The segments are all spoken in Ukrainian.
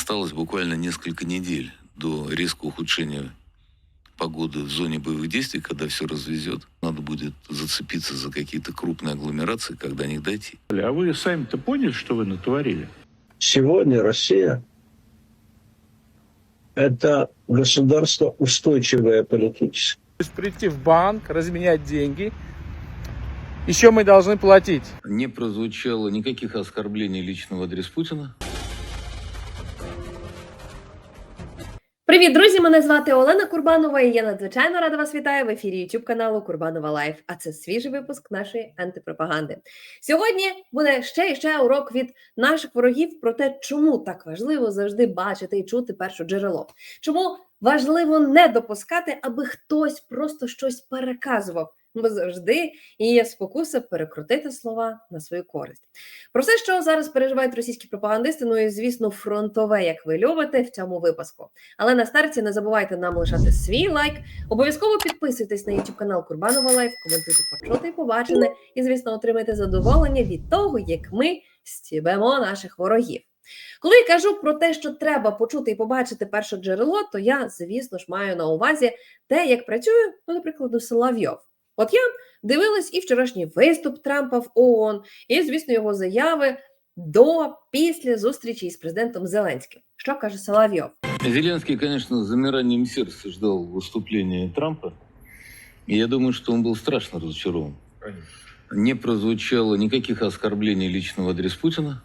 Осталось буквально несколько недель до резкого ухудшения погоды в зоне боевых действий, когда все развезет. Надо будет зацепиться за какие-то крупные агломерации, когда до них дойти. А вы сами-то поняли, что вы натворили? Сегодня Россия – это государство устойчивое политически. То есть прийти в банк, разменять деньги. Еще мы должны платить. Не прозвучало никаких оскорблений лично в адрес Путина. Привіт, друзі! Мене звати Олена Курбанова, і я надзвичайно рада вас вітаю в ефірі YouTube каналу Курбанова Лайф. А це свіжий випуск нашої антипропаганди. Сьогодні буде ще і ще урок від наших ворогів про те, чому так важливо завжди бачити і чути перше джерело. Чому важливо не допускати, аби хтось просто щось переказував. Бо завжди є спокуса перекрутити слова на свою користь. Про все, що зараз переживають російські пропагандисти, ну і звісно, фронтове, як ви любите в цьому випуску. Але на старті не забувайте нам лишати свій лайк. Обов'язково підписуйтесь на YouTube канал Курбанова Лайф, коментуйте почуте і побачене, і, звісно, отримайте задоволення від того, як ми стібемо наших ворогів. Коли я кажу про те, що треба почути і побачити перше джерело, то я, звісно ж, маю на увазі те, як працює, ну, наприклад, Соловйов. От я дивилась і вчорашній виступ Трампа в ООН, і, звісно, його заяви до після зустрічі із президентом Зеленським. Що каже Соловйов? Зеленский, конечно, с замиранием сердца ждал выступления Трампа. И я думаю, что он был страшно разочарован. Не прозвучало никаких оскорблений лично в адрес Путина.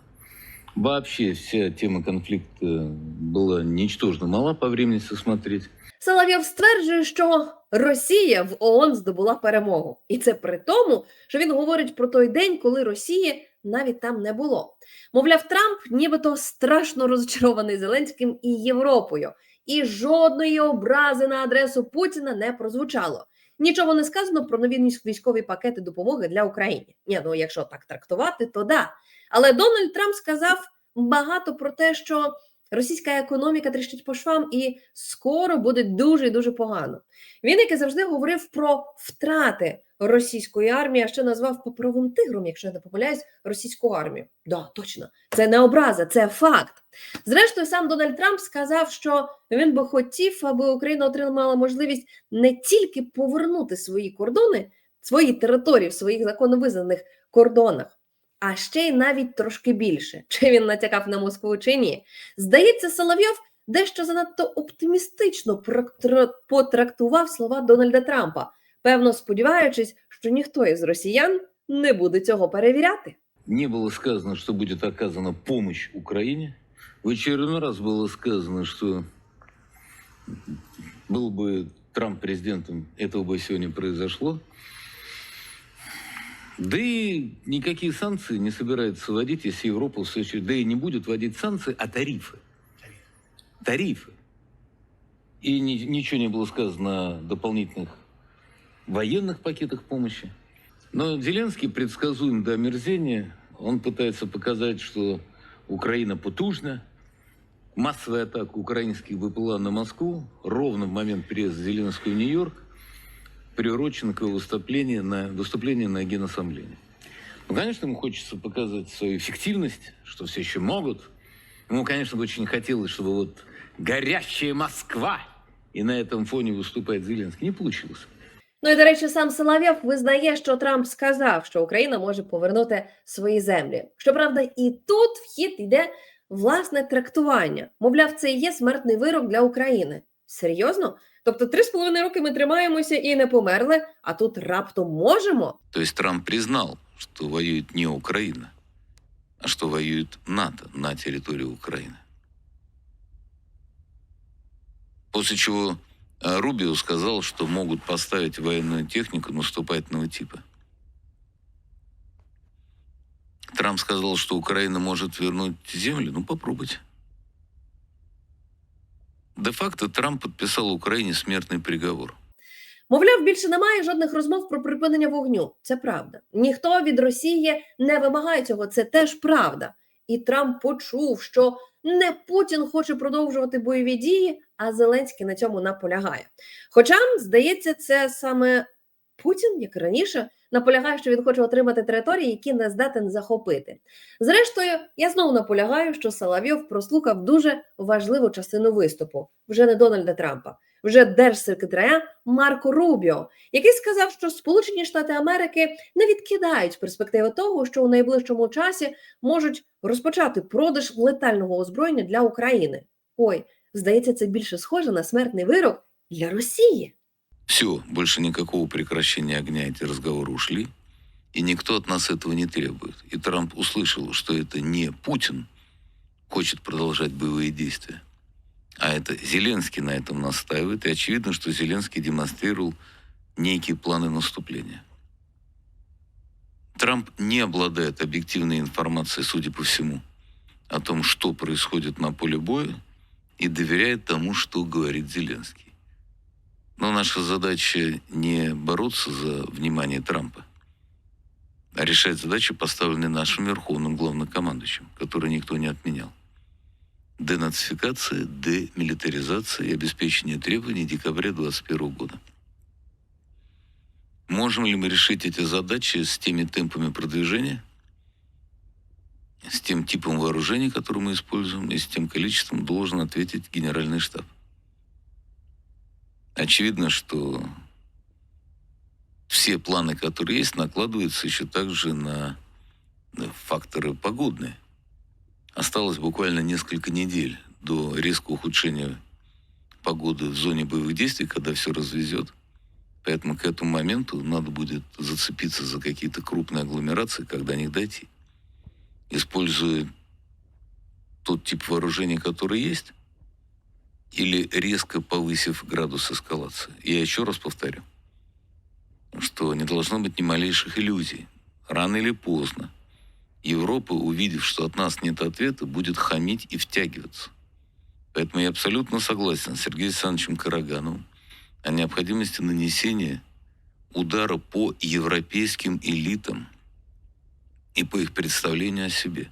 Вообще вся тема конфликта была ничтожно мала по времени, если смотреть. Соловйов стверджує, що Росія в ООН здобула перемогу, і це при тому, що він говорить про той день, коли Росії навіть там не було. Мовляв, Трамп нібито страшно розчарований Зеленським і Європою, і жодної образи на адресу Путіна не прозвучало. Нічого не сказано про нові військові пакети допомоги для України. Ні, ну якщо так трактувати, то да. Але Дональд Трамп сказав багато про те, що російська економіка тріщить по швам, і скоро буде дуже і дуже погано. Він, як і завжди, говорив про втрати російської армії, а ще назвав паперовим тигром, якщо я не помиляюсь, російську армію. Да, точно, це не образа, це факт. Зрештою, сам Дональд Трамп сказав, що він би хотів, аби Україна отримала можливість не тільки повернути свої кордони, свої території в своїх законно визнаних кордонах А ще й навіть трошки більше. Чи він натякав на Москву, чи ні? Здається, Соловйов дещо занадто оптимістично потрактував слова Дональда Трампа, певно сподіваючись, що ніхто із росіян не буде цього перевіряти. Не было сказано, что будет оказана помощь Украине. В очередной раз было сказано, что был бы Трамп президентом, этого бы сегодня произошло. Да и никакие санкции не собираются вводить, если Европа в свою очередь, да и не будет вводить санкции, а тарифы. Тарифы. И ни- ничего не было сказано о дополнительных военных пакетах помощи. Но Зеленский предсказуем до омерзения. Он пытается показать, что Украина потужна. Массовая атака украинских БПЛА на Москву ровно в момент приезда Зеленского в Нью-Йорк приурочен к его выступлению на, выступлению на Генассамблее. Ну, конечно, ему хочется показать свою эффективность, что все еще могут. Ему, конечно, бы очень хотелось, чтобы вот горящая Москва, и на этом фоне выступает Зеленский. Не получилось. Ну і до речі, сам Соловйов визнає, що Трамп сказав, що Україна може повернути свої землі. Щоправда, і тут вхід йде власне трактування. Мовляв, це і є смертний вирок для України. Серйозно? Тобто, три з половиною роки ми тримаємося і не померли, а тут раптом можемо. То есть Трамп признал, что воюет не Украина, а что воюет НАТО на территории Украины. После чего э, Рубио сказал, что могут поставить военную технику наступательного типа. Трамп сказал, что Украина может вернуть землю. Ну, попробуйте. Де-факто Трамп подписал Украине смертный приговор. Мовляв, більше немає жодних розмов про припинення вогню. Це правда. Ніхто від Росії не вимагає цього. Це теж правда. І Трамп почув, що не Путін хоче продовжувати бойові дії, а Зеленський на цьому наполягає. Хоча, здається, це саме Путін, як і раніше, наполягає, що він хоче отримати території, які не здатен захопити. Зрештою, я знову наполягаю, що Соловйов прослухав дуже важливу частину виступу вже не Дональда Трампа, вже держсекретаря Марко Рубіо, який сказав, що Сполучені Штати Америки не відкидають перспективи того, що у найближчому часі можуть розпочати продаж летального озброєння для України. Ой, здається, це більше схоже на смертний вирок для Росії. Все, больше никакого прекращения огня эти разговоры ушли, и никто от нас этого не требует. И Трамп услышал, что это не Путин хочет продолжать боевые действия, а это Зеленский на этом настаивает, и очевидно, что Зеленский демонстрировал некие планы наступления. Трамп не обладает объективной информацией, судя по всему, о том, что происходит на поле боя, и доверяет тому, что говорит Зеленский. Но наша задача не бороться за внимание Трампа, а решать задачи, поставленные нашим верховным главнокомандующим, которые никто не отменял. Денацификация, демилитаризация и обеспечение требований декабря 2021 года. Можем ли мы решить эти задачи с теми темпами продвижения, с тем типом вооружений, который мы используем, и с тем количеством, должен ответить Генеральный штаб. Очевидно, что все планы, которые есть, накладываются еще также на факторы погодные. Осталось буквально несколько недель до резкого ухудшения погоды в зоне боевых действий, когда все развезет. Поэтому к этому моменту надо будет зацепиться за какие-то крупные агломерации, когда до них дойти. Используя тот тип вооружения, который есть, или резко повысив градус эскалации. Я еще раз повторю, что не должно быть ни малейших иллюзий. Рано или поздно Европа, увидев, что от нас нет ответа, будет хамить и втягиваться. Поэтому я абсолютно согласен с Сергеем Александровичем Карагановым о необходимости нанесения удара по европейским элитам и по их представлению о себе.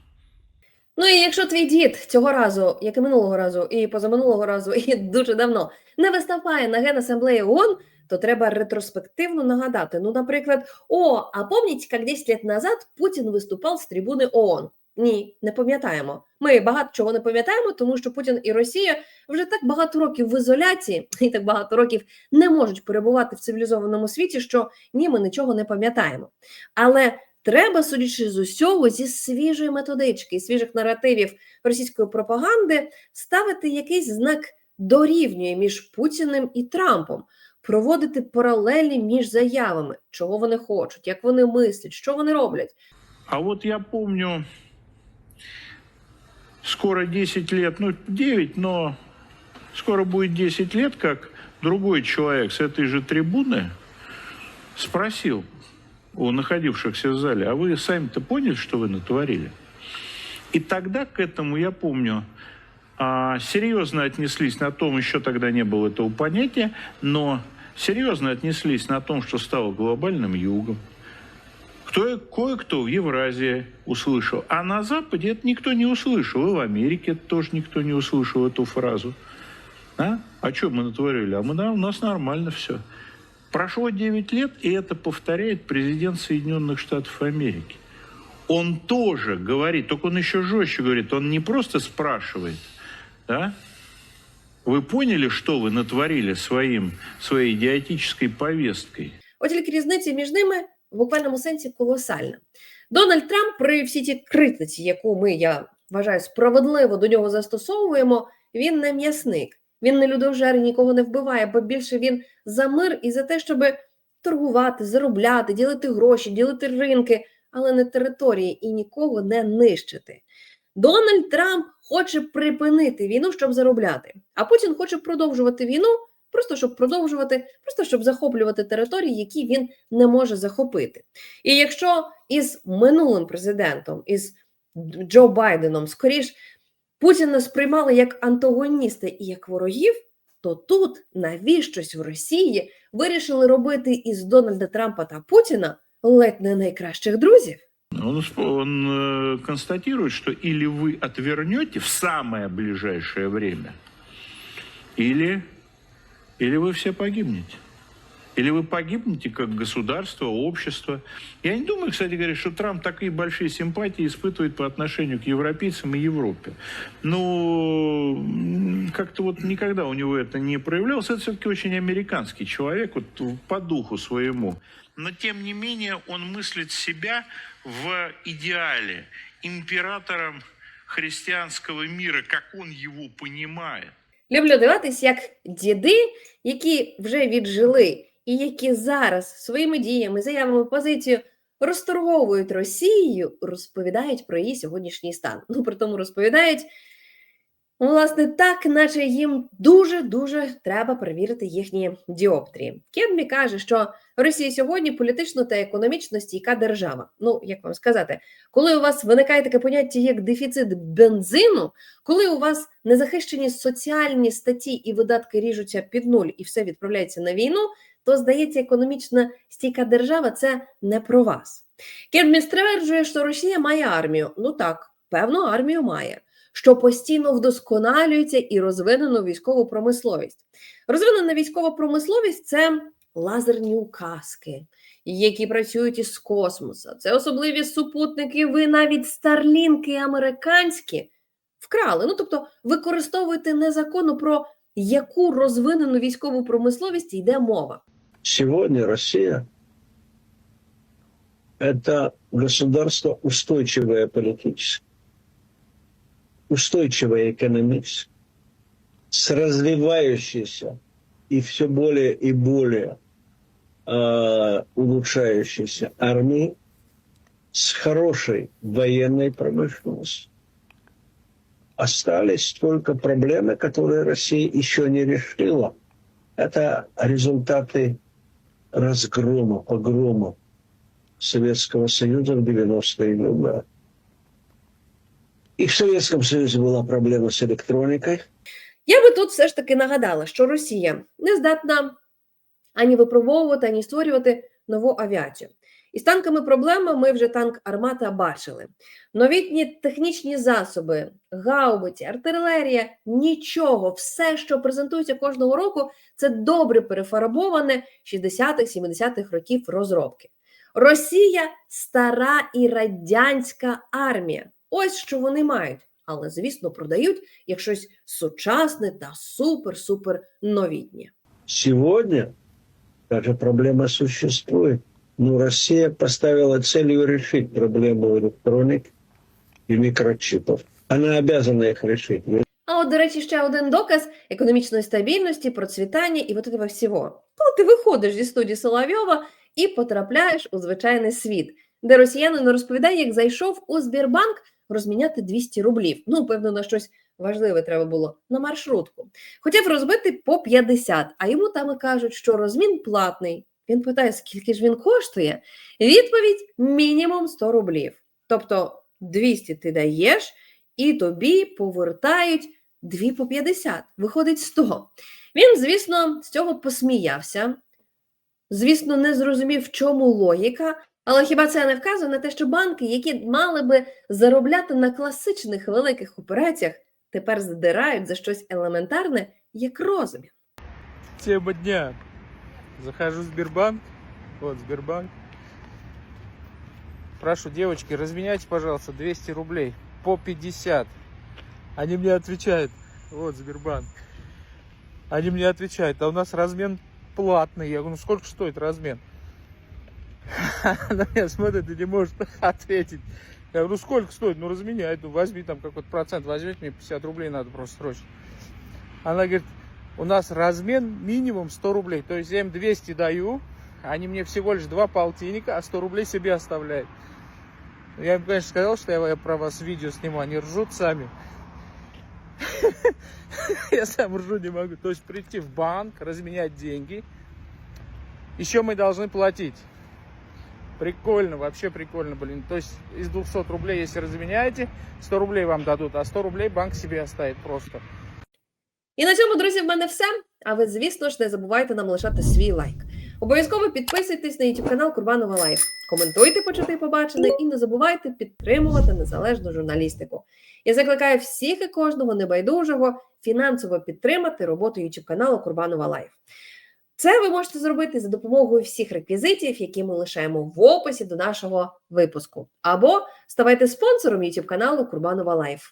Ну і якщо твій дід цього разу, як і минулого разу, і позаминулого разу, і дуже давно не виступає на Генасамблеї ООН, то треба ретроспективно нагадати. Ну, наприклад, о, а помните, як 10 лет назад Путін виступав з трибуни ООН? Ні, не пам'ятаємо. Ми багато чого не пам'ятаємо, тому що Путін і Росія вже так багато років в ізоляції і так багато років не можуть перебувати в цивілізованому світі, що ні, ми нічого не пам'ятаємо. Але треба, судячи з усього, зі свіжої методички, свіжих наративів російської пропаганди, ставити якийсь знак дорівнює між Путіним і Трампом, проводити паралелі між заявами, чого вони хочуть, як вони мислять, що вони роблять. А вот я помню, скоро 10 лет, ну 9, но скоро будет 10 лет, как другой человек с этой же трибуны спросил у находившихся в зале, а вы сами-то поняли, что вы натворили? И тогда к этому, я помню, а, серьезно отнеслись на том, еще тогда не было этого понятия, но серьезно отнеслись на том, что стало глобальным югом. Кто, кое-кто в Евразии услышал, а на Западе это никто не услышал, и в Америке это тоже никто не услышал эту фразу. А, а что мы натворили? А мы, да, у нас нормально все. Прошло 9 лет, и это повторяет президент Соединенных Штатов Америки. Он тоже говорит, только он еще жестче говорит, он не просто спрашивает, да? Вы поняли, что вы натворили своим, своей идиотической повесткой? От тільки різниця між ними в буквальному сенсі колосальна. Дональд Трамп, при всій тій критиці, яку ми, я вважаю, справедливо до нього застосовуємо, він не м'ясник, він не людожер, нікого не вбиває, бо більше він за мир і за те, щоб торгувати, заробляти, ділити гроші, ділити ринки, але не території і нікого не нищити. Дональд Трамп хоче припинити війну, щоб заробляти, а Путін хоче продовжувати війну, просто щоб продовжувати, просто щоб захоплювати території, які він не може захопити. І якщо із минулим президентом, із Джо Байденом, скоріш Путіна сприймали як антагоніста і як ворогів, то тут навіщось в Росії вирішили робити із Дональда Трампа та Путіна ледь не найкращих друзів. Он, усп- он, э, констатирует, что или вы отвернете в самое ближайшее время, или, или вы все погибнете. Или вы погибнете как государство, общество. Я не думаю, кстати говоря, что Трамп такие большие симпатии испытывает по отношению к европейцам и Европе. Ну, м, как-то вот никогда у него это не проявлялось. Это все-таки очень американский человек, вот в- по духу своему. Но, тем не менее, он мыслит себя в идеале императором христианского мира, как он его понимает. Люблю дивитись, як діди, які вже віджили, і які зараз своїми діями, заявами, позицією розторговують Росією, розповідають про її сьогоднішній стан. Ну, при тому розповідають, власне, так, наче їм дуже-дуже треба перевірити їхні діоптрії. Кедмі каже, що Росія сьогодні політично та економічно стійка держава. Ну, як вам сказати, коли у вас виникає таке поняття, як дефіцит бензину, коли у вас незахищені соціальні статті і видатки ріжуться під нуль і все відправляється на війну, то здається, економічна стійка держава це не про вас. Кедмі стверджує, що Росія має армію. Ну так, певну армію має, що постійно вдосконалюється і розвинену військову промисловість. Розвинена військова промисловість це лазерні указки, які працюють із космоса. Це особливі супутники. Ви навіть старлінки американські вкрали. Ну тобто використовуєте незаконно про яку розвинену військову промисловість йде мова. Сегодня Россия – это государство устойчивое политически, устойчивое экономически, с развивающейся и все более и более э, улучшающейся армией, с хорошей военной промышленностью. Остались только проблемы, которые Россия еще не решила. Это результаты разгрома, погрома Советского Союза в 90-е годы. И в Советском Союзе была проблема с электроникой. Я би тут все ж таки нагадала, що Росія не здатна ані випробовувати, ані створювати нову авіацію. І з танками проблема ми вже танк Армата бачили. Новітні технічні засоби, гаубиці, артилерія, нічого, все, що презентується кожного року, це добре перефарбоване 60-х, 70-х років розробки. Росія стара і радянська армія. Ось що вони мають. Але, звісно, продають як щось сучасне та супер-супер новітнє. Сегодня такая проблема существует. Но Россия поставила целью решить проблему электроники и микрочипов. Она обязана их решить. А от, до речі, ще один доказ економічної стабільності, процвітання і от этого всього. Коли ти виходиш зі студії Соловйова і потрапляєш у звичайний світ, де росіянин розповідає, як зайшов у Збірбанк розміняти 200 рублів. Ну, певно, на щось важливе треба було на маршрутку. Хотів розбити по 50, а йому там і кажуть, що розмін платний. Він питає, скільки ж він коштує? Відповідь мінімум 100 рублів. Тобто 200 ти даєш, і тобі повертають 2 по 50. Виходить 100. Він, звісно, з цього посміявся. Звісно, не зрозумів, в чому логіка. Але хіба це не вказує на те, що банки, які мали би заробляти на класичних великих операціях, тепер здирають за щось елементарне, як розмір? Тема дня. Захожу в Сбербанк. Вот Сбербанк. Прошу, девочки, разменяйте, пожалуйста, 200 рублей по 50. Они мне отвечают. Вот Сбербанк. Они мне отвечают, а у нас размен платный. Я говорю, ну сколько стоит размен? Она меня смотрит и не может ответить. Я говорю, ну сколько стоит? Ну разменяй, ну возьми там какой-то процент, возьмите мне 50 рублей надо просто срочно. Она говорит, у нас размен минимум 100 рублей. То есть я им 200 даю, они мне всего лишь два полтинника, а 100 рублей себе оставляют. Я им, конечно, сказал, что я, про вас видео сниму, они ржут сами. Я сам ржу не могу. То есть прийти в банк, разменять деньги. Еще мы должны платить. Прикольно, вообще прикольно, блин. То есть из 200 рублей, если разменяете, 100 рублей вам дадут, а 100 рублей банк себе оставит просто. І на цьому, друзі, в мене все. А ви, звісно ж, не забувайте нам лишати свій лайк. Обов'язково підписуйтесь на YouTube канал Курбанова Лайф. Коментуйте, почути побачене, і не забувайте підтримувати незалежну журналістику. Я закликаю всіх і кожного небайдужого фінансово підтримати роботу YouTube каналу Курбанова Лайф. Це ви можете зробити за допомогою всіх реквізитів, які ми лишаємо в описі до нашого випуску. Або ставайте спонсором YouTube каналу Курбанова Лайф.